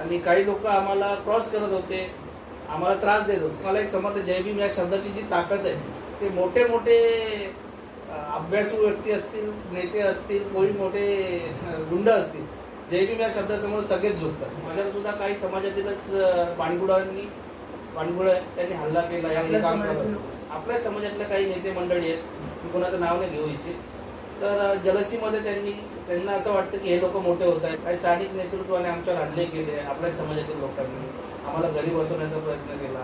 आणि काही लोक आम्हाला क्रॉस करत होते. आम्हाला त्रास देत होते. मला एक समजलं जय भीम या शब्दाची जी ताकद आहे ते मोठे मोठे अभ्यासू व्यक्ती असतील नेते असतील कोणी मोठे गुंड असतील जय भीम या शब्दासमोर सगळेच झुकतात. माझ्यावर सुद्धा काही समाजातीलच अ, बाणगुडांनी बाणगुड त्यांनी हल्ला केला काम करत. आपल्या समाजातल्या काही नेते मंडळी आहेत मी कोणाचं नाव नाही घेऊ इच्छित. तर जलसीमध्ये त्यांनी त्यांना असं वाटतं की हे लोक मोठे होत आहेत. काही स्थानिक नेतृत्वाने आमच्यावर हल्ले केले आपल्या समाजातील लोकांनी. आम्हाला घरी बसवण्याचा प्रयत्न केला.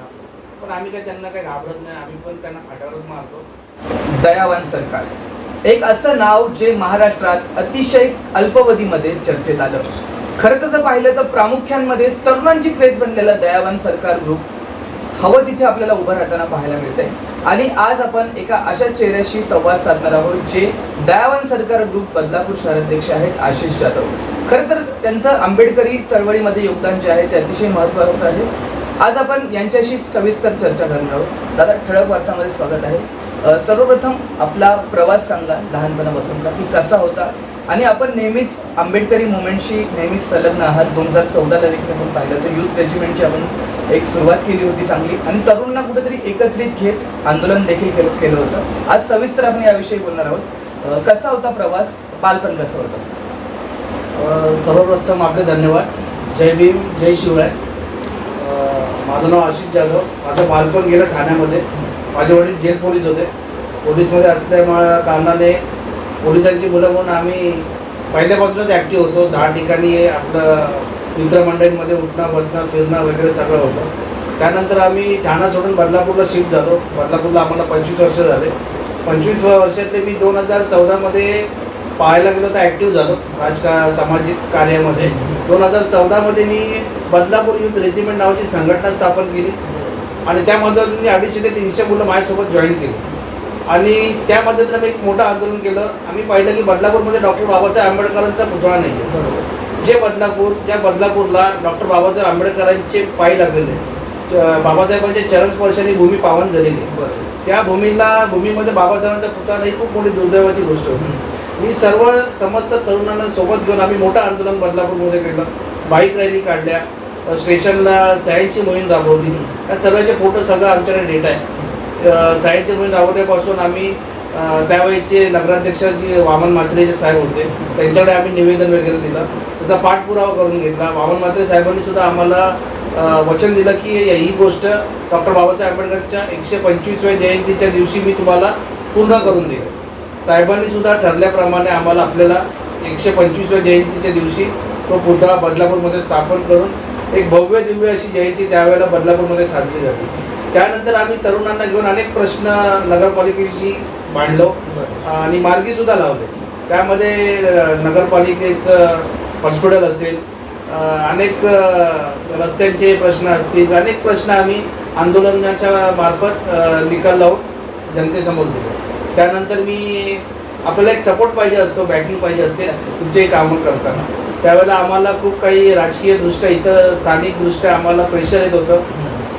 पण आम्ही काही त्यांना काही घाबरत नाही. आम्ही पण त्यांना फाटावरच मारतो. दयावान सरकार. एक असं नाव जे महाराष्ट्रात अतिशय अल्पवधीमध्ये चर्चेत आलं. खरं तर जर पाहिलं तर प्रामुख्यांमध्ये तरुणांची क्रेज बनलेला दयावान सरकार ग्रुप हवं तिथे आपल्याला उभं राहताना पाहायला मिळतंय. आणि आज आपण एका अशा चेहऱ्याशी संवाद साधणार आहोत जे दयावान सरकार ग्रुप बदलापूर शहराध्यक्ष आहेत आशिष जाधव. खरं तर त्यांचं आंबेडकरी चळवळीमध्ये योगदान जे आहे ते अतिशय महत्त्वाचं आहे. आज आपण यांच्याशी सविस्तर चर्चा करणार आहोत. दादा ठळक वार्तामध्ये स्वागत आहे. सर्वप्रथम आपला प्रवास सांगा लहानपणापासूनचा की कसा होता? आणि आपण नेहमीच आंबेडकरी मुवमेंटशी नेहमीच संलग्न आहात. दोन हजार चौदाला देखील आपण पाहिलं तर युथ रेजिमेंटची आपण एक सुरुवात केली होती चांगली. आणि तरुणांना कुठेतरी एकत्रित घेत आंदोलन देखील केलं केलं होतं. आज सविस्तर आपण याविषयी बोलणार आहोत. कसा होता प्रवास? बालपण कसं होतं? सर्वप्रथम आपले धन्यवाद. जय भीम जय शिवराय. माझं नाव आशिष जाधव. माझं बालपण गेलं ठाण्यामध्ये. माझे वडील जेल पोलीस होते. पोलीसमध्ये असल्या कारणाने पोलिसांची मुलं म्हणून आम्ही पहिल्यापासूनच ॲक्टिव्ह होतो. दहा ठिकाणी आपलं मित्रमंडळींमध्ये उठणं बसणं फिरणं वगैरे सगळं होतं. त्यानंतर आम्ही ठाणा सोडून बदलापूरला शिफ्ट झालो. बदलापूरला आम्हाला पंचवीस वर्ष झाले. पंचवीस वर्षातले मी दोन हजार चौदामध्ये पाहायला गेलो तर ॲक्टिव्ह झालो राजका सामाजिक कार्यामध्ये. दोन हजार चौदामध्ये मी बदलापूर युथ रेजिमेंट नावाची संघटना स्थापन केली. आणि त्यामधून मी अडीचशे ते तीनशे मुलं माझ्यासोबत जॉईन केली. आणि त्या मदतीनं मी एक मोठं आंदोलन केलं. आम्ही पाहिलं की बदलापूरमध्ये डॉक्टर बाबासाहेब आंबेडकरांचा पुतळा नाही जे बदलापूर ज्या बदलापूरला डॉक्टर बाबासाहेब आंबेडकरांचे पाय लागलेले बाबासाहेबांच्या चरणस्पर्शाने भूमी पावन झालेली आहे. त्या भूमीला भूमीमध्ये बाबासाहेबांचा पुतळा नाही खूप मोठी दुर्दैवाची गोष्ट होती. मी सर्व समस्त तरुणांना सोबत घेऊन आम्ही मोठं आंदोलन बदलापूरमध्ये केलं. बाईक रॅली काढल्या. स्टेशनला सह्यांची मोहीम राबवली. या सर्वांचे फोटो सगळं आमच्याकडे डेटा आहे. अ, सह्यांची मोहीम आम्ही त्यावेळेचे नगराध्यक्ष जे वामन म्हात्रे जे साहेब होते त्यांच्याकडे आम्ही निवेदन वगैरे दिलं. त्याचा पाठपुरावा करून घेतला. वामन म्हात्रे साहेबांनी सुद्धा आम्हाला वचन दिलं की ही गोष्ट डॉक्टर बाबासाहेब आंबेडकरच्या एकशे पंचवीसव्या जयंतीच्या दिवशी मी तुम्हाला पूर्ण करून देईल साहेबांनी सुद्धा ठरल्याप्रमाणे आम्हाला आपल्याला एकशे पंचवीसव्या जयंतीच्या दिवशी तो पुतळा बदलापूरमध्ये स्थापन करून एक भव्य दिव्य अशी जयंती त्यावेळेला बदलापूरमध्ये साजरी झाली. त्यानंतर आम्ही तरुणांना घेऊन अनेक प्रश्न नगरपालिकेशी मांडलो. आणि मार्गी सुद्धा लावले. त्यामध्ये नगरपालिकेचं हॉस्पिटल असेल अनेक रस्त्यांचे प्रश्न असतील अनेक प्रश्न आम्ही आंदोलनाच्या मार्फत निकाल लावून जनतेसमोर दिले. त्यानंतर मी आपल्याला एक सपोर्ट पाहिजे असतो बॅकिंग पाहिजे असते कुठचेही कामं करताना. त्यावेळेला आम्हाला खूप काही राजकीयदृष्ट्या इथं स्थानिकदृष्ट्या आम्हाला प्रेशर येत होतं.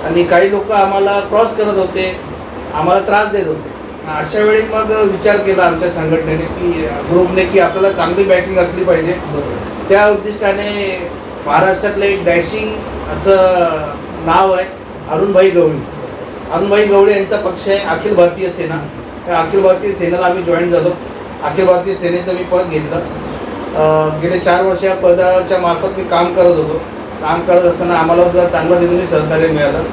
आणि काही लोक आम्हाला क्रॉस करत होते. आम्हाला त्रास देत होते. अशा वेळी मग विचार केला आमच्या संघटनेने की ग्रुपने की आपल्याला चांगली बॅकिंग असली पाहिजे. त्या उद्दिष्टाने महाराष्ट्रातलं एक डॅशिंग असं नाव आहे अरुणभाई गवळी. अरुणभाई गवळी यांचा पक्ष आहे अखिल भारतीय सेना. त्या अखिल भारतीय सेनेला आम्ही जॉईन झालो. अखिल भारतीय सेनेचं मी पद घेतलं. गेले चार वर्ष या पदाच्या मार्फत मी काम करत होतो. काम करत असताना आम्हाला सुद्धा चांगलं तिथून सहकार्य मिळालं.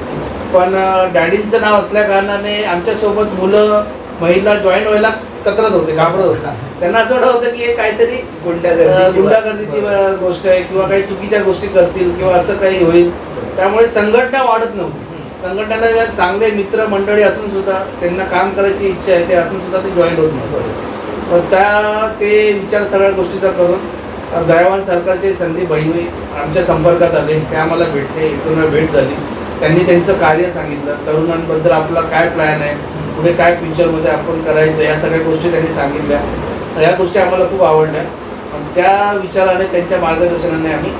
पण डॅडींचं नाव असल्या कारणाने आमच्यासोबत मुलं महिला जॉईन व्हायला कतरत होते घाबरत होते. त्यांना असं वाटत होतं की हे काहीतरी गुंडागर्दी गुंडागर्दीची गोष्ट. आहे किंवा काही चुकीच्या गोष्टी करतील किंवा असं काही होईल. त्यामुळे संघटना वाढत नव्हती. संघटनेला चांगले मित्र मंडळी असून सुद्धा त्यांना काम करायची इच्छा आहे ते असून सुद्धा ते जॉईन होत नव्हते. त्या ते विचार सगळ्या गोष्टीचा करून दयावान सरकारचे संधी बहिणी आमच्या संपर्कात आले. ते आम्हाला भेटले इथून भेट झाली. त्यांनी त्यांचं कार्य सांगितलं. तरुणांबद्दल आपला काय प्लॅन आहे? पुढे काय फ्युचरमध्ये आपण करायचं? या सगळ्या गोष्टी त्यांनी सांगितल्या. या गोष्टी आम्हाला खूप आवडल्या. त्या विचाराने त्यांच्या मार्गदर्शनाने आम्ही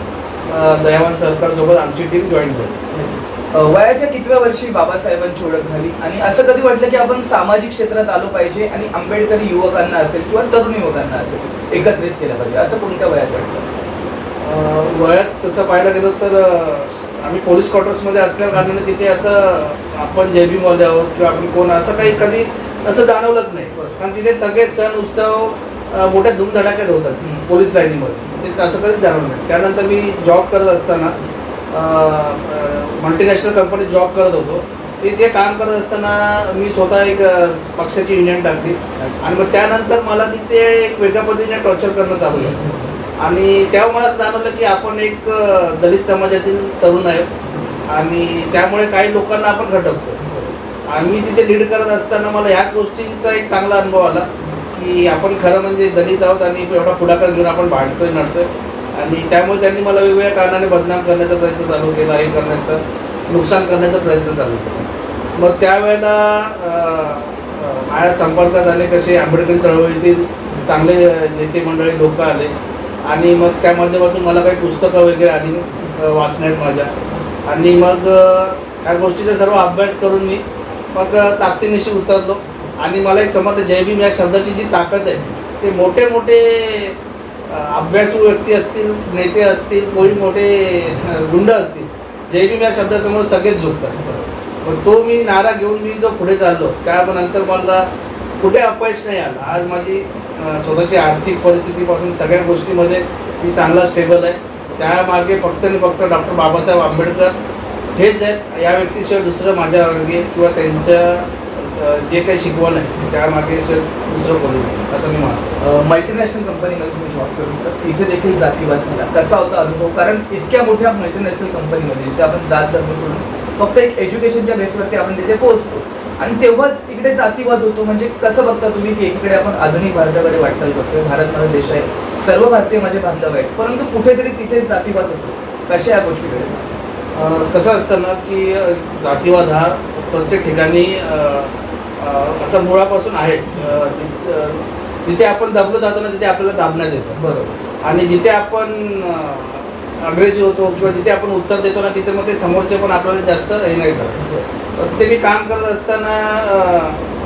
दयावान सरकारसोबत आमची टीम जॉईन झाली. वयाच्या कितव्या वर्षी बाबासाहेबांची ओळख झाली? आणि असं कधी वाटलं की आपण सामाजिक क्षेत्रात आलो पाहिजे आणि आंबेडकरी युवकांना असेल किंवा तरुण युवकांना असेल एकत्रित केलं पाहिजे? असं कोणत्या वयात वाटलं अं, वयात तसं पाहायला गेलं तर आम्ही पोलीस क्वार्टर्समध्ये असल्या कारणाने तिथे असं आपण जे बीमध्ये आहोत किंवा आपण कोण असं काही कधी असं जाणवलंच नाही. कारण तिथे सगळे सण उत्सव मोठ्या धूमधडाक्यात होतात. पोलीस लाईनीमध्ये. ते असं कधीच जाणवलं नाही. त्यानंतर मी जॉब करत असताना मल्टीनॅशनल कंपनीत जॉब करत होतो. तिथे काम करत असताना मी स्वतः एक पक्षाची युनियन टाकली. आणि मग त्यानंतर मला तिथे एक वेगळ्या पद्धतीने टॉर्चर करणं चालू झालं. आणि तेव्हा मला असं जाणवलं की आपण एक दलित समाजातील तरुण आहेत आणि त्यामुळे काही लोकांना आपण घटकतो आणि मी तिथे लीड करत असताना मला ह्या गोष्टीचा एक चांगला अनुभव आला की आपण खरं म्हणजे दलित आहोत आणि एवढा पुढाकार घेऊन आपण भांडतोय नडतोय. आणि त्यामुळे त्यांनी मला वेगवेगळ्या कारणाने बदनाम करण्याचा प्रयत्न चालू केला हे करण्याचा नुकसान करण्याचा प्रयत्न चालू केला. मग त्यावेळेला माझ्या संपर्कात आले कसे आंबेडकरी चळवळीतील चांगले नेते मंडळी लोक आले. आणि मग त्या माध्यमातून मला काही पुस्तकं वगैरे आली वाचण्यात माझ्या. आणि मग ह्या गोष्टीचा सर्व अभ्यास करून मी मग ताकदीनिशी उतरलो. आणि मला एक समजलं जय भीम या शब्दाची जी ताकद आहे ते मोठे मोठे अभ्यासू व्यक्ती असतील नेते असतील कोणी मोठे गुंड असतील जे बी या शब्दासमोर सगळेच झुकतात. मग तो मी नारा घेऊन मी जो पुढे चाललो त्यानंतर मला कुठे अपयश नाही आलं. आज माझी स्वतःची आर्थिक परिस्थितीपासून सगळ्या गोष्टीमध्ये मी चांगला स्टेबल आहे. त्यामागे फक्त आणि फक्त डॉक्टर बाबासाहेब आंबेडकर हेच आहेत. या व्यक्तीशिवाय दुसरं माझ्या मागे किंवा त्यांच्या जे काही शिकवण आहे त्यामागे दुसरं नाही असं मी मानतो मल्टीनॅशनल कंपनीमध्ये तुम्ही जॉब करत होता तिथे देखील जातीवाद झाला. कसा होता अनुभव? कारण इतक्या मोठ्या मल्टीनॅशनल कंपनीमध्ये जिथे आपण जात धर्म सोडून फक्त एक एज्युकेशनच्या बेसवरती आपण तिथे पोहोचतो. आणि तेव्हा तिकडे जातीवाद होतो म्हणजे कसं बघता तुम्ही की एकीकडे आपण आधुनिक भारताकडे वाटचाल करतोय भारत माझा देश आहे सर्व भारतीय माझे बांधव आहेत परंतु कुठेतरी तिथे जातीवाद होतो. कशा या गोष्टीकडे? कसं असतं ना की जातीवाद हा प्रत्येक ठिकाणी असं मुळापासून आहेच. जिथे आपण दबलो जातो ना तिथे आपल्याला दाबण्यात येतं. बरोबर. आणि जिथे आपण अग्रेसिव्ह होतो किंवा जिथे आपण उत्तर देतो ना तिथे मग ते समोरचे पण आपल्याला जास्त हे नाही करत. तिथे मी काम करत असताना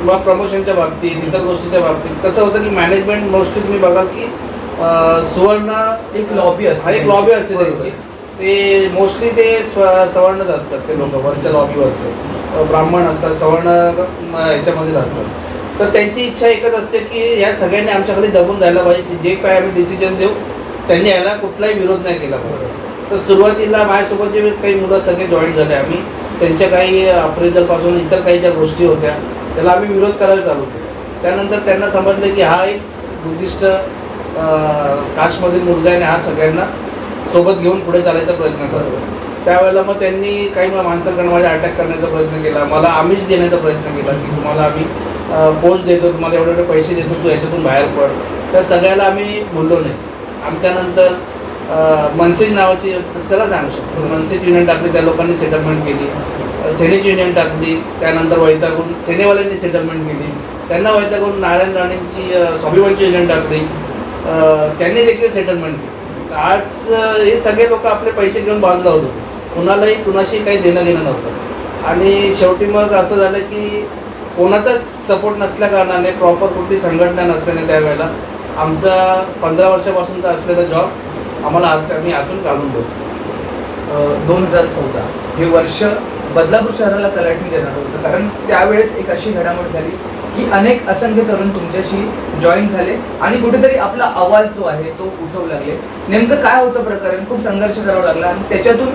किंवा प्रमोशनच्या बाबतीत इतर गोष्टीच्या बाबतीत कसं होतं की मॅनेजमेंट मोस्टली तुम्ही बघाल की सुवर्ण एक lobby असते एक. लॉबी असते. त्यांची. ते मोस्टली ते स्व- सवर्णच असतात ते लोक वरच्या लॉबीवरचे ब्राह्मण असतात सवर्ण याच्यामधील असतात. तर त्यांची इच्छा एकच असते की या सगळ्यांनी आमच्याकडे दबून द्यायला पाहिजे जे काय आम्ही डिसिजन देऊ त्यांनी याला कुठलाही विरोध नाही केला पाहिजे. तर सुरुवातीला माझ्यासोबत जे काही मुलं सगळे जॉईन झाले आम्ही त्यांच्या काही अप्रेझलपासून इतर काही ज्या गोष्टी होत्या त्याला आम्ही विरोध करायला चालू केला. त्यानंतर त्यांना समजलं की हा एक बुद्धिस्ट कास्टमधील मुलगा आहे आणि हा सगळ्यांना सोबत घेऊन पुढे चालायचा प्रयत्न करतो त्यावेळेला मग त्यांनी काही मा- माझ्या अटॅक करण्याचा प्रयत्न केला. मला आमिष देण्याचा प्रयत्न केला की तुम्हाला आम्ही पोच देतो तुम्हाला एवढे एवढे पैसे देतो तू याच्यातून बाहेर पड. त्या सगळ्याला आम्ही बोललो नाही. आम्ही त्यानंतर मनसेज नावाची सगळं सांगू शकतो. मनसेज युनियन टाकली त्या लोकांनी सेटलमेंट केली. सेनेची युनियन टाकली. त्यानंतर वैतागून सेनेवाल्यांनी सेटलमेंट केली. त्यांना वैतागून नारायण राणेंची स्वाभिमानची युनियन टाकली. त्यांनी देखील सेटलमेंट केली. आज हे सगळे लोक आपले पैसे घेऊन बाजूला होते. कुणालाही कुणाशी काही देणं घेणं नव्हतं. आणि शेवटी मग असं झालं की कोणाचाच सपोर्ट नसल्या कारणाने प्रॉपर कुठली संघटना नसल्याने त्यावेळेला आमचा पंधरा वर्षापासूनचा असलेला जॉब आम्हाला आत- आम्ही आतून काढून बसलो. दोन हजार चौदा. हे वर्ष बदलापूर शहराला तलाठी देणार होतं. कारण त्यावेळेस एक अशी घडामोड झाली की अनेक असंख्य तरुण तुमच्याशी जॉईन झाले आणि कुठेतरी आपला आवाज जो आहे तो उठवू लागले. नेमकं काय होतं प्रकरण? खूप संघर्ष करावा लागला आणि त्याच्यातून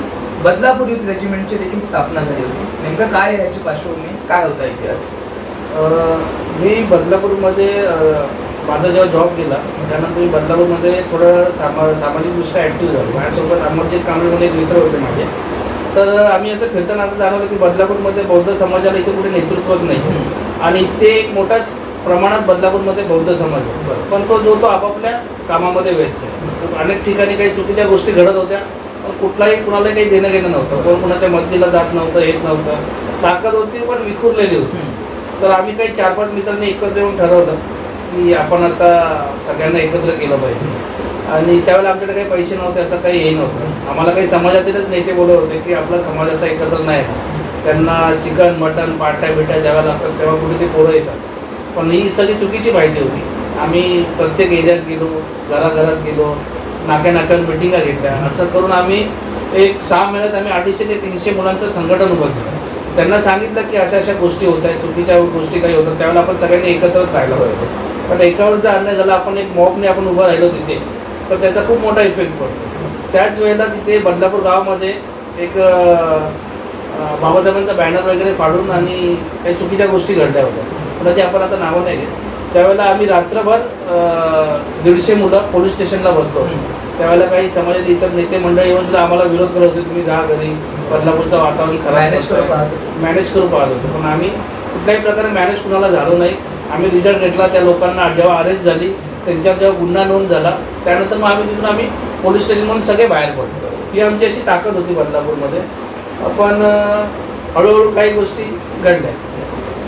बदलापूर युथ रेजिमेंटची देखील स्थापना झाली होती. नेमकं काय याची पार्श्वभूमी? काय होता इतिहास? मी बदलापूरमध्ये माझा जेव्हा जॉब केला त्यानंतर मी बदलापूरमध्ये थोडं सामा सामाजिकदृष्ट्या ॲक्टिव्ह झालो. माझ्यासोबत अमरजित कांबळे एक मित्र होते माझे. तर आम्ही असं फिरताना असं जाणवलं की बदलापूरमध्ये बौद्ध समाजाला इथे कुठे नेतृत्वच नाही. आणि इथे एक मोठा स- प्रमाणात बदलापूरमध्ये बौद्ध समाज आहे. पण तो जो तो आपापल्या कामामध्ये व्यस्त आहे. अनेक ठिकाणी काही चुकीच्या गोष्टी घडत होत्या. कुठलाही कुणालाही काही देणं घेणं नव्हतं. कोण कुणाच्या मदतीला जात नव्हतं येत नव्हतं. ताकद होती पण विखुरलेली होती. तर आम्ही काही चार पाच मित्रांनी एकत्र येऊन ठरवलं की आपण आता सगळ्यांना एकत्र केलं पाहिजे. आणि त्यावेळेला आमच्याकडे काही पैसे नव्हते असं काही हे नव्हतं. आम्हाला काही समाजातीलच नेते बोलत होते की आपला समाज असा एकत्र नाही. त्यांना चिकन मटन पाट्या बिट्या ज्यावेळेला लागतात तेव्हा कुठे ते पोरं येतात. पण ही सगळी चुकीची माहिती होती. आम्ही प्रत्येक एरियात गेलो घराघरात गेलो. नाक्या नाक्यावर मिटिंगा घेतल्या. असं करून आम्ही एक सहा महिन्यात आम्ही अडीचशे ते तीनशे मुलांचं संघटन उभं केलं. त्यांना सांगितलं की अशा अशा गोष्टी होत आहेत चुकीच्या गोष्टी काही होतात त्यावेळेला आपण सगळ्यांनी एकत्र राहायला पाहिजे. पण एकावर जर अन्याय झाला आपण एक मॉपने आपण उभं राहिलो तिथे तर त्याचा खूप मोठा इफेक्ट पडतो. त्याच वेळेला तिथे बदलापूर गावामध्ये एक बाबासाहेबांचा बॅनर वगैरे फाडून आणि काही चुकीच्या गोष्टी घडल्या होत्या. कोणाची आपण आता नावं नाही घेत. त्यावेळेला आम्ही रात्रभर दीडशे मुलं पोलीस स्टेशनला बसलो. त्यावेळेला काही समाजाचे इतर नेते मंडळी येऊन सुद्धा आम्हाला विरोध करत होते तुम्ही जा घरी. बदलापूरचं वातावरण मॅनेज करू खराब पाहतो मॅनेज करू पाहत होतो. पण आम्ही कुठल्याही प्रकारे मॅनेज कुणाला झालो नाही. आम्ही रिझल्ट घेतला त्या लोकांना जेव्हा अरेस्ट झाली त्यांच्यावर जेव्हा गुन्हा नोंद झाला त्यानंतर मग आम्ही तिथून आम्ही पोलीस स्टेशनमधून सगळे बाहेर पडलो. ही आमची अशी ताकद होती बदलापूरमध्ये. पण हळूहळू काही गोष्टी घडल्या.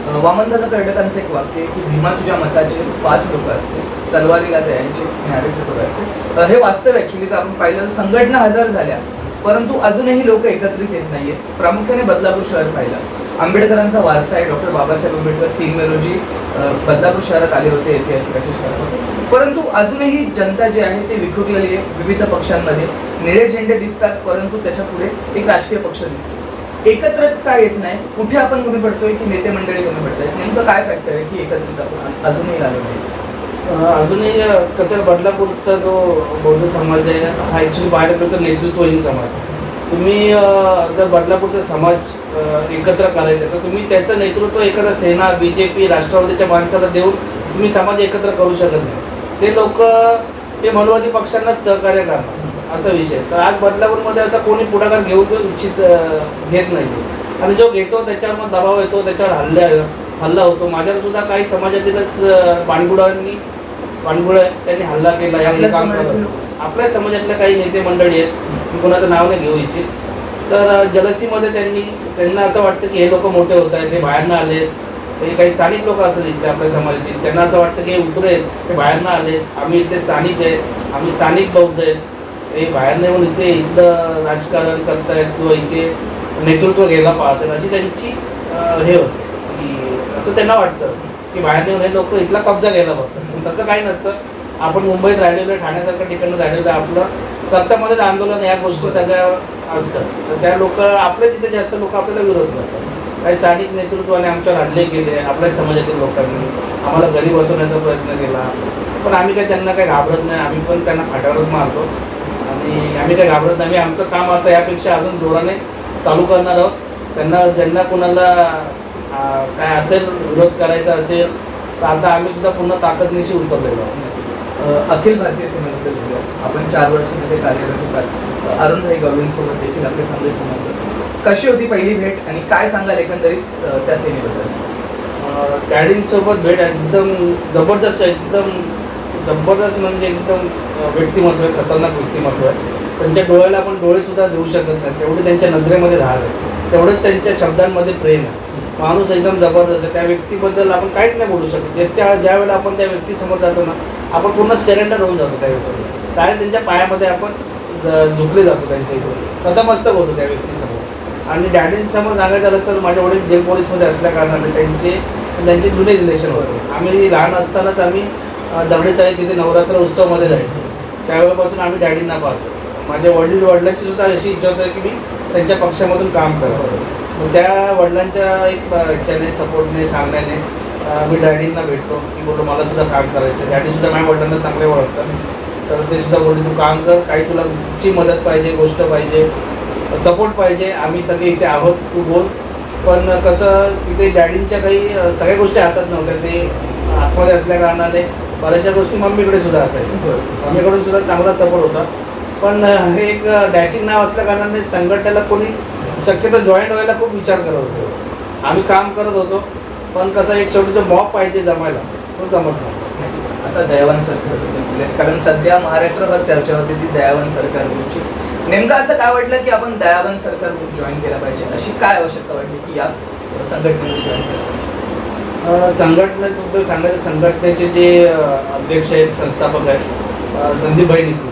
वामनदादा पर्यटकांचं एक वाक्य आहे की भीमा तुझ्या मताचे पाच लोक असते तलवारीला त्यांचे न्यायाचे लोक असते. हे वास्तव ॲक्च्युली तर आपण पाहिलं संघटना हजार झाल्या परंतु अजूनही लोक एकत्रित येत नाहीयेत. प्रामुख्याने बदलापूर शहर पाहिलं. आंबेडकरांचा वारसा आहे डॉक्टर बाबासाहेब आंबेडकर तीन मे रोजी बदलापूर शहरात आले होते ऐतिहासिकाच्या शहरामध्ये परंतु अजूनही जनता जी आहे ती विखुरलेली आहे विविध पक्षांमध्ये. निळे झेंडे दिसतात परंतु त्याच्या पुढे एक राजकीय पक्ष दिसतो. एकत्र काय येत नाही? कुठे आपण कमी पडतोय की नेते मंडळी कमी पडतोय नेमकं काय फॅक्टर आहे की एकत्रित आपण अजूनही आलो नाही. अजूनही कसं आहे, बदलापूरचा जो बौद्ध समाज आहे हा ॲक्च्युली बाहेर तर नेतृत्वहीन समाज. तुम्ही जर बदलापूरचा समाज एकत्र करायचा तर तुम्ही त्याचं नेतृत्व एखादा सेना बी जे पी राष्ट्रवादीच्या माणसाला देऊन तुम्ही समाज एकत्र करू शकत नाही. ते लोक ते मनोवादी पक्षांना सहकार्य करणार. असा विषय. तर आज बदलापूरमध्ये असा कोणी पुढाकार घेऊ इच्छित घेत नाही. आणि जो घेतो त्याच्यावर मग दबाव येतो त्याच्यावर हल्ला हल्ला होतो. माझ्यावर सुद्धा काही समाजातीलच अं, बाणगुडांनी बाणगुड त्यांनी हल्ला केला. या आपल्या काम करत. आपल्या समाजातल्या काही नेते मंडळी आहेत. मी कोणाचं नाव नाही घेऊ इच्छित. तर जलसीमध्ये त्यांनी त्यांना असं वाटतं की हे लोक मोठे होत आहेत हे बाहेरनं आले हे काही स्थानिक लोक असतात इथले आपल्या समाजातील. त्यांना असं वाटतं की हे उतरे आहेत हे बाहेरनं आले आम्ही इथले स्थानिक आहे. आम्ही स्थानिक बौद्ध आहेत. हे बाहेर येऊन इथे इथलं राजकारण करतायत किंवा इथे नेतृत्व घ्यायला पाहतात. अशी त्यांची हे होते. की असं त्यांना वाटतं की बाहेर नेऊन हे लोक इथला कब्जा घ्यायला बघतात. पण तसं काही नसतं. आपण मुंबईत राहिलेलो ठाण्यासारखं ठाण्यासारख्या ठिकाणी राहिलेलो आहे आपलं रक्तामध्येच आंदोलन या गोष्टी सगळ्या असतात. तर त्या लोक आपलेच इथे जास्त लोक आपल्याला विरोध करतात. काही स्थानिक नेतृत्वाने आमच्यावर हल्ले केले आपल्याच समाजातील लोकांनी. आम्हाला घरी बसवण्याचा प्रयत्न केला. पण आम्ही काही त्यांना काही घाबरत नाही. आम्ही पण त्यांना फाट्यावरच मारतो. आणि आम्ही काही घाबरत नाही. आमचं काम आता यापेक्षा अजून जोराने चालू करणार आहोत. त्यांना ज्यांना कोणाला काय असेल विरोध करायचा असेल तर आता आम्ही सुद्धा पूर्ण ताकदनिशी उतरलेलो आहोत. अखिल भारतीय सेनेबद्दल बोलूया. आपण चार वर्ष तिथे कार्यरत होतात अरुणभाई गवळींसोबत देखील आपले चांगले संबंध. कशी होती पहिली भेट आणि काय सांगाल एकंदरीत त्या सेनेबद्दल? डॅडींसोबत भेट एकदम जबरदस्त आहे, एकदम जबरदस्त म्हणजे एकदम व्यक्तिमत्व आहे खतरनाक व्यक्तिमत्व आहे. त्यांच्या डोळ्याला आपण डोळेसुद्धा देऊ शकत नाही. तेवढे त्यांच्या नजरेमध्ये धार आहे. तेवढंच त्यांच्या शब्दांमध्ये प्रेम आहे. माणूस एकदम जबरदस्त आहे. त्या व्यक्तीबद्दल आपण काहीच नाही बोलू शकत. जे त्या ज्या वेळेला आपण त्या व्यक्तीसमोर जातो ना आपण पूर्ण सरेंडर होऊन जातो त्या व्यक्तीला कारण त्यांच्या पायामध्ये आपण झुकले जातो त्यांच्या इथून. नतमस्तक होतो त्या व्यक्तीसमोर आणि डॅडींसमोर सांगायचं झालं तर माझे वडील जेल पोलीसमध्ये असल्या कारणाने त्यांचे त्यांचे जुने रिलेशन होते आम्ही लहान असतानाच आम्ही अं, दगडेचाळी तिथे नवरात्र उत्सवमध्ये जायचो. त्यावेळेपासून आम्ही डॅडींना पाहतो. माझ्या वडील वडिलांची सुद्धा अशी इच्छा होती की मी त्यांच्या पक्षामधून काम करावं. मग त्या वडिलांच्या एक इच्छाने सपोर्टने सांगण्याने मी डॅडींना भेटलो. की बोललो मला सुद्धा काम करायचं डॅडी सुद्धा माझ्या वडिलांना चांगले ओळखतात. तर ते सुद्धा बोलले तू काम कर काही तुला ची मदत पाहिजे गोष्ट पाहिजे सपोर्ट पाहिजे. आम्ही सगळे इथे आहोत तू बोल. पण कसं तिथे डॅडींच्या काही सगळ्या गोष्टी हातात नव्हत्या. ते आतमध्ये असल्या कारणाने बऱ्याचशा गोष्टी मम्मीकडे सुद्धा असायच्या. मम्मीकडून सुद्धा चांगला सपोर्ट होता. पण हे एक डॅशिंग नाव असल्या कारणाने संघटनेला कोणी शक्यतो जॉईन व्हायला खूप विचार करत होतो. आम्ही काम करत होतो पण कसं एक शेवटी जो मॉब पाहिजे जमायला तो जमत नव्हता. आता दयावान सरकार कारण सध्या महाराष्ट्रभर चर्चा होती ती दयावान सरकार ग्रुपची. नेमकं असं काय वाटलं की आपण दयावान सरकार ग्रुप जॉईन केला पाहिजे? अशी काय आवश्यकता वाटली की या संघटनेमध्ये जॉईन केलं संघटनेबद्दल सांगायचं संघटनेचे जे अध्यक्ष आहेत संस्थापक आहेत संदीपभाई निकू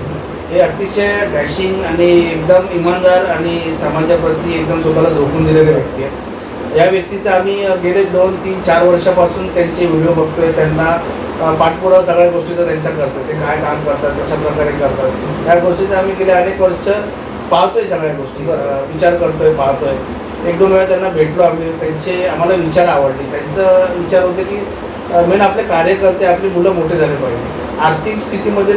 हे अतिशय डॅशिंग आणि एकदम इमानदार आणि समाजाप्रती एकदम स्वतःला झोकून दिलेले व्यक्ती आहेत. या व्यक्तीचा आम्ही गेले दोन तीन चार वर्षापासून त्यांचे व्हिडिओ बघतोय त्यांना पाठपुरावा सगळ्या गोष्टीचा त्यांच्या करतोय ते काय काम करतात कशा प्रकारे करतात. या गोष्टीचा आम्ही गेले अनेक वर्ष पाहतोय सगळ्या गोष्टी. विचार करतोय पाहतोय. एक दोन वेळा त्यांना भेटलो आम्ही. त्यांचे आम्हाला विचार आवडले. त्यांचं विचार होते की मेन आपले कार्यकर्ते आपली मुलं मोठे झाले पाहिजे. आर्थिक स्थितीमध्ये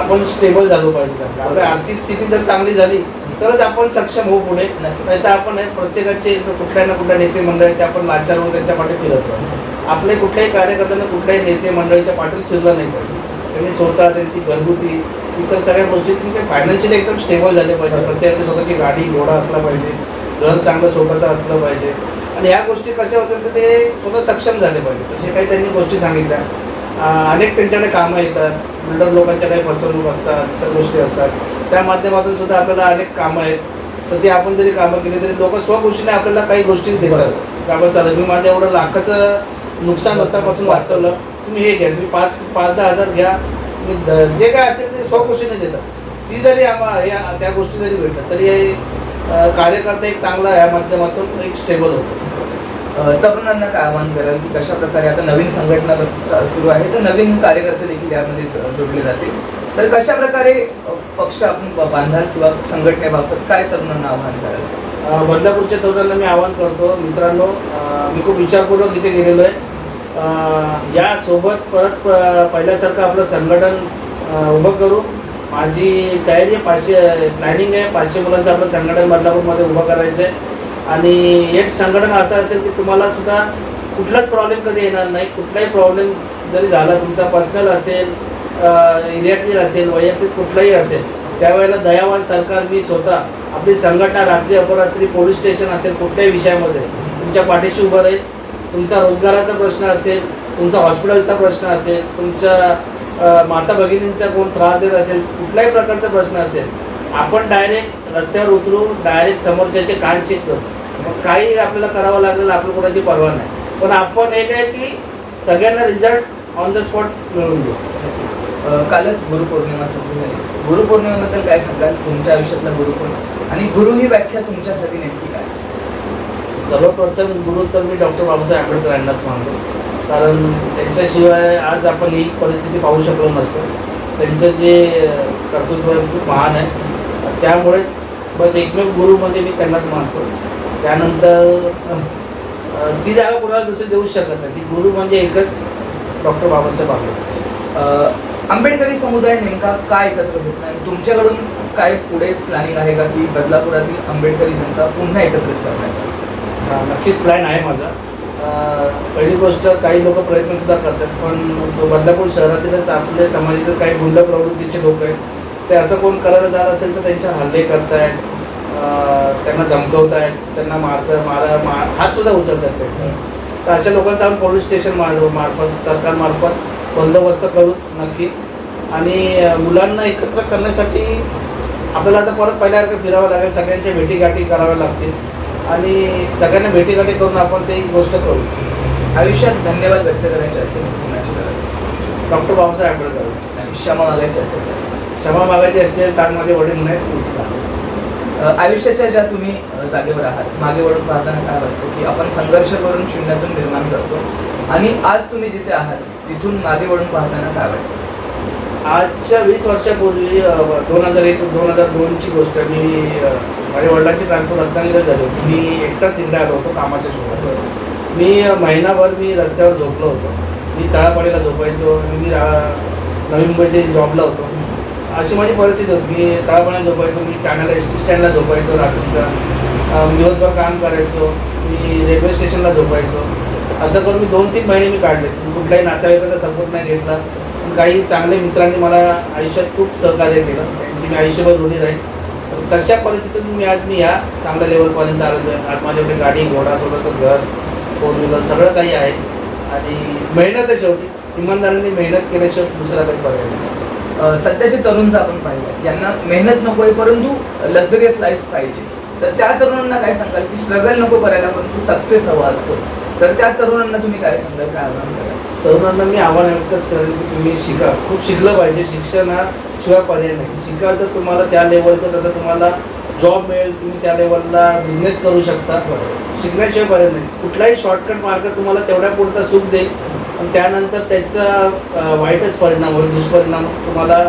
आपण स्टेबल झालो पाहिजे. आपली आर्थिक स्थिती जर चांगली झाली तरच आपण सक्षम होऊ पुढे. नाही तर आपण प्रत्येकाचे कुठल्या ना कुठल्या नेते मंडळाचे आपण लाचार होऊन त्यांच्या पाठी फिरत राहतो आपले कुठल्याही कार्यकर्त्यांना कुठल्याही नेते मंडळीच्या पाठीत फिरलं नाही पाहिजे. त्यांनी स्वतः त्यांची घरगुती इतर सगळ्या गोष्टी ते फायनान्शियली एकदम स्टेबल झाले पाहिजे. प्रत्येकाने स्वतःची गाडी घोडा असला पाहिजे. घर चांगलं स्वतःचं असलं पाहिजे. आणि ह्या गोष्टी कशा होत्या तर ते स्वतः सक्षम झाले पाहिजे. तसे काही त्यांनी गोष्टी सांगितल्या. अनेक त्यांच्याकडे कामं येतात. बिल्डर लोकांच्या काही फसवणूक असतात इतर गोष्टी असतात. त्या माध्यमातून सुद्धा आपल्याला अनेक कामं आहेत. तर ते आपण जरी कामं केली तरी लोक स्वखुशीने आपल्याला काही गोष्टी देतात. कामं चालत. मी माझ्या एवढं लाखाचं नुकसान होतापासून वाचवलं. तुम्ही हे घ्या. तुम्ही पाच पाच दहा हजार घ्या. तुम्ही जे काय असेल ते स्वखुशीने देतात. ती जरी आम्हा या त्या गोष्टी जरी भेटतात तरी कार्यकर्ता एक चांगला या माध्यमातून एक स्टेबल होतो. तरुणांना काय आवाहन कराल? की कशा प्रकारे आता नवीन संघटना सुरू आहे तर नवीन कार्यकर्ते देखील यामध्ये जोडले जातील. तर कशा प्रकारे पक्ष आपण बांधाल किंवा संघटनेबाबत काय तरुणांना आवाहन कराल? बदलापूरच्या तरुणांना मी आवाहन करतो. मित्रांनो मी खूप विचारपूर्वक इथे गेलेलो आहे. यासोबत परत प- पहिल्यासारखं आपलं संघटन उभं करू. माझी तयारी आहे पाचशे प्लॅनिंग आहे. पाचशे मुलांचं आपलं संघटन बदलापूरमध्ये उभं करायचं आहे. आणि एक संघटन असं असेल की तुम्हाला सुद्धा कुठलाच प्रॉब्लेम कधी येणार नाही. कुठलाही प्रॉब्लेम जरी झाला तुमचा पर्सनल असेल इरियातील असेल वैयक्तिक कुठलाही असेल त्यावेळेला दयावान सरकार मी स्वतः आपली संघटना रात्री अपरात्री पोलीस स्टेशन असेल कुठल्याही विषयामध्ये तुमच्या पाठीशी उभं राहील. तुमचा रोजगाराचा प्रश्न असेल तुमचा हॉस्पिटलचा प्रश्न असेल तुमच्या माता भगिनींचा कोण त्रास देत असेल कुठल्याही प्रकारचा प्रश्न असेल आपण डायरेक्ट रस्त्यावर उतरू डायरेक्ट समोरच्याचे कान चेक करू. मग काही आपल्याला करावं लागेल आपलं कोणाची परवा नाही. पण आपण एक आहे की सगळ्यांना रिझल्ट ऑन द स्पॉट मिळवून देऊ. कालच गुरुपौर्णिमा साजरी झाली. गुरुपौर्णिमेबद्दल काय सांगाल? तुमच्या आयुष्यातला गुरुपौर्णिमा आणि गुरु ही व्याख्या तुमच्यासाठी नेमकी काय? सर्वप्रथम गुरु तर मी डॉक्टर बाबासाहेब आंबेडकर यांनाच मानतो. कारण त्यांच्याशिवाय आज आपण ही परिस्थिती पाहू शकलो नसतो. त्यांचं जे कर्तृत्व आहे खूप महान आहे. त्यामुळेच बस एकमेव गुरु म्हणजे मी त्यांनाच मानतो. त्यानंतर ती जागा कोणाला दुसरी देऊच शकत नाही. ती गुरु म्हणजे एकच डॉक्टर बाबासाहेब आंबेडकर. आंबेडकरी समुदाय नेमका काय एकत्र होत नाही? तुमच्याकडून काय पुढे प्लॅनिंग आहे का की बदलापुरातील आंबेडकरी जनता पुन्हा एकत्रित करण्याचा? हा, नक्कीच प्लॅन आहे माझा. पहिली गोष्ट काही लोक प्रयत्न सुद्धा करतात पण तो बदलापूर शहरातीलच आपल्या समाजातील काही गुंड प्रवृत्तीचे लोक आहेत ते असं कोण करायला जात असेल तर त्यांच्या हल्ले करतायत त्यांना धमकवतायत त्यांना मारतात मारा मा हात सुद्धा उचलतात त्यांच्या तर अशा लोकांचा आपण पोलीस स्टेशन मार मार्फत सरकारमार्फत बंदोबस्त करूच नक्की. आणि मुलांना एकत्र करण्यासाठी आपल्याला आता परत पहिल्यासारखं फिरावं लागेल सगळ्यांच्या भेटीगाठी कराव्या लागतील. आणि सगळ्यांना भेटीगाठी करून आपण ते गोष्ट करू. आयुष्यात धन्यवाद व्यक्त करायचे असेल. कुणाची डॉक्टर बाबासाहेब आंबेडकर. क्षमा मागायची असेल. क्षमा मागायची असेल तर माझे वडील नाहीत आयुष्याच्या ज्या तुम्ही जागेवर आहात मागे वळून पाहताना काय वाटतं की आपण संघर्ष करून शून्यातून निर्माण करतो? आणि आज तुम्ही जिथे आहात तिथून मागे वळून पाहताना काय वाटतं? आजच्या वीस वर्षापूर्वी दोन हजार एक दोन हजार दोनची गोष्ट आहे. मी माझ्या वडिलांची ट्रान्सफर रत्नागिरीला झाली होती. मी एकटाच तिकडे आलो होतो कामाच्या शोधात. मी महिनाभर मी रस्त्यावर झोपलो होतो. मी तळापाडीला झोपायचो. मी नवी मुंबईत जॉबला होतो. अशी माझी परिस्थिती होती. मी तळापाड्यात झोपायचो. मी ठाण्याला एस टी स्टँडला झोपायचो रात्रीचा. दिवसभर काम करायचो. मी रेल्वे स्टेशनला झोपायचो. असं करून मी दोन तीन महिने मी काढले. कुठल्याही नातेवाईकाचा सपोर्ट नाही घेतला. पण काही चांगल्या मित्रांनी मला आयुष्यात खूप सहकार्य केलं. त्यांची मी आयुष्यभर ऋणी राहील तशा परिस्थितीतून मी आज मी ह्या चांगल्या लेवलपर्यंत आलेलो आहे आज माझ्याकडे गाडी घोडा स्वतःचं घर फोर व्हीलर सगळं काही आहे. आणि मेहनत आहे शेवटी. इमानदारीने मेहनत केल्याशिवाय दुसरा काही पर्याय नाही. सध्याचे तरुण जर आपण पाहिलं. यांना मेहनत नको आहे परंतु लक्झरियस लाईफ पाहिजे. तर त्या तरुणांना काय सांगाल? की स्ट्रगल नको करायला परंतु सक्सेस हवा असतो. तर त्या तरुणांना तुम्ही काय सांगाल? काय आव्हान कराल? तरुणांना मी आव्हान एकच करेन की तुम्ही शिका. खूप शिकलं पाहिजे. शिक्षण हा शिवाय पर्याय नाही. शिकाल तर तुम्हाला त्या लेवलचं कसं तुम्हाला जॉब मिळेल तुम्ही त्या लेवलला बिझनेस करू शकता. शिकण्याशिवाय पर्यंत नाही. कुठलाही शॉर्टकट मार्ग तुम्हाला तेवढ्या पुरता सुख देईल. पण त्यानंतर त्याचा वाईटच परिणाम होईल दुष्परिणाम तुम्हाला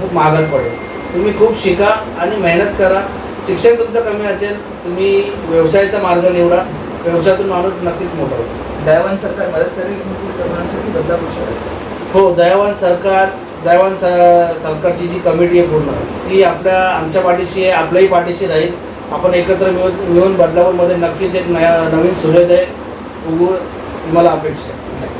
खूप महागात पडेल. तुम्ही खूप शिका आणि मेहनत करा. शिक्षण तुमचं कमी असेल तुम्ही व्यवसायाचा मार्ग निवडा. व्यवसायातून माणूस नक्कीच मोठा होतो दयावान सरकार मदत करेल हो दयावान सरकार दयावान स- सरकारची जी कमिटी आहे पूर्ण ती आपल्या आमच्या पाठीशी आहे आपल्याही पाठीशी राहील. आपण एकत्र मिळून मिळून बदलापूरमध्ये नक्कीच एक नया नवीन सूर्योदय उगू मला अपेक्षा आहे.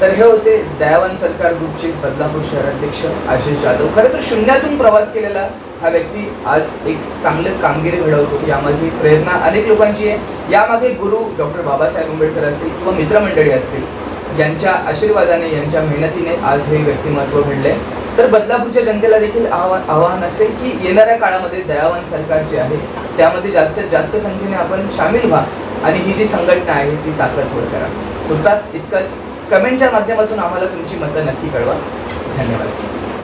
तर हे होते दयावान सरकार ग्रुपचे बदलापूर शहराध्यक्ष आशिष जाधव. खरं तर शून्यातून प्रवास केलेला हा व्यक्ती आज एक चांगलं कामगिरी घडवतो यामध्ये प्रेरणा अनेक लोकांची आहे. यामागे गुरु डॉक्टर बाबासाहेब आंबेडकर असतील किंवा मित्रमंडळी असतील यांच्या आशीर्वादाने यांच्या मेहनतीने आज हे व्यक्तिमत्व घडले तर बदलापूरच्या जनतेला देखील आव्हान आव्हान असेल की येणाऱ्या काळामध्ये दयावान सरकार जे आहे त्यामध्ये जास्तीत जास्त संख्येने आपण सामील व्हा आणि ही जी संघटना आहे ती ताकदवर करा. तुर्तास इतकंच. कमेंटच्या माध्यमातून आम्हाला तुमची मतं नक्की कळवा. धन्यवाद.